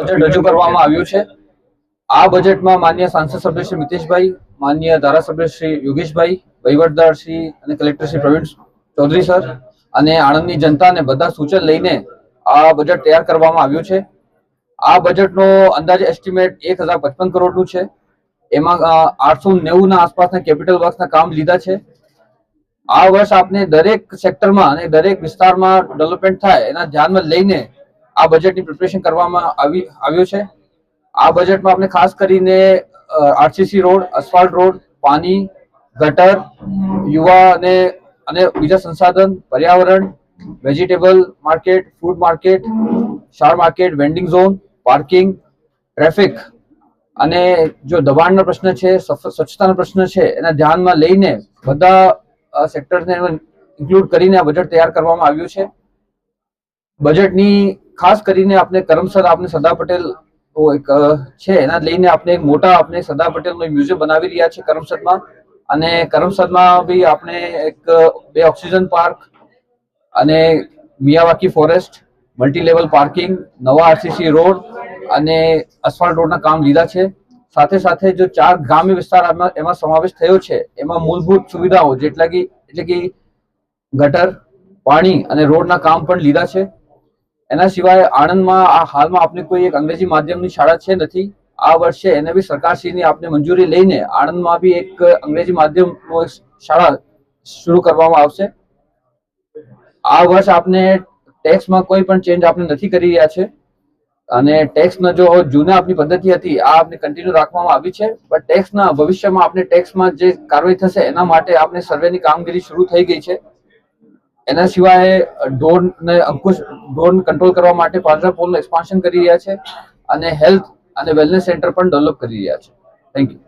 Budget રજૂ કરવામાં આવ્યું છે. આ બજેટમાં માન્ય સાંસદ સભ્ય શ્રી મિતેશભાઈ, માન્ય ધારાસભ્ય શ્રી યોગેશભાઈ, વહીવટદાર શ્રી અને કલેક્ટર શ્રી પ્રવીણ ચૌધરી સર અને આણંદની જનતાને બધા સૂચન લઈને આ બજેટ તૈયાર કરવામાં આવ્યું છે. આ બજેટનો અંદાજે એસ્ટિમેટ એક હજાર પચપન કરોડનું છે. એમાં આઠસો નેવુંના આસપાસના કેપિટલ વર્ક્સના કામ લીધા છે. આ વર્ષ આપને દરેક સેક્ટરમાં અને દરેક વિસ્તારમાં ડેવલપમેન્ટ થાય એના ધ્યાનમાં લઈને આ બજેટની પ્રિપરેશન કરવામાં આવી, આવ્યું છે. આ બજેટમાં આપણે ખાસ કરીને આરસીસી રોડ અસફાલ્ટ રોડ, પાણી, ગટર, યુવા અને અને બીજા સંસાધન, પર્યાવરણ વેજીટેબલ માર્કેટ ફૂડ માર્કેટ શાર market vending zone parking traffic અને જો દબાણનો પ્રશ્ન છે સ્વ- સ્વચ્છતાનો પ્રશ્ન છે, એના ધ્યાનમાં લઈને બધા સેક્ટર્સને ઇન્ક્લુડ કરીને આ બજેટ તૈયાર કરવામાં આવ્યું છે. બજેટની ખાસ કરીને આપણે કરમસર આપણે સરદાર પટેલ એક છે, એના લઈને આપણે એક મોટા આપણે સરદાર પટેલનો મ્યુઝિયમ બનાવી રહ્યા છે કરમસદમાં અને કરમસદમાં બી આપણે એક, બે ઓક્સિજન પાર્ક અને Miyawaki forest multi level parking, નવા આરસીસી રોડ અને અસફાલ્ટ રોડના કામ લીધા છે. સાથે સાથે જો ચાર ગ્રામ્ય વિસ્તાર એમાં સમાવેશ થયો છે, એમાં મૂળભૂત સુવિધાઓ જેટલા કે, એટલે કે ગટર, પાણી અને રોડના કામ પણ લીધા છે. એના સિવાય આણંદમાં આ હાલમાં આપણે કોઈ એક અંગ્રેજી માધ્યમની શાળા છે નથી. આ વર્ષે એને બી સરકારશ્રીની આપને મંજૂરી લઈને આણંદમાં બી એક અંગ્રેજી માધ્યમનો શાળા શરૂ કરવામાં આવશે. આ વર્ષ આપને ટેક્સમાં કોઈ પણ ચેન્જ આપણે નથી કરી રહ્યા છે. અને ટેક્સના જો જૂના આપણી પદ્ધતિ હતી, આ આપણે કન્ટિન્યુ રાખવામાં આવી છે. પણ ટેક્સના ભવિષ્યમાં આપણે ટેક્સમાં જે કાર્યવાહી થશે, એના માટે આપણે સર્વેની કામગીરી શરૂ થઈ ગઈ છે. એના સિવાય ડ્રોન ને અંકુશ ડ્રોન કંટ્રોલ કરવા માટે પાંજરા પોલનું એક્સપાન્શન કરી રહ્યા છે અને હેલ્થ અને વેલનેસ સેન્ટર પણ ડેવલપ કરી રહ્યા છે. Thank you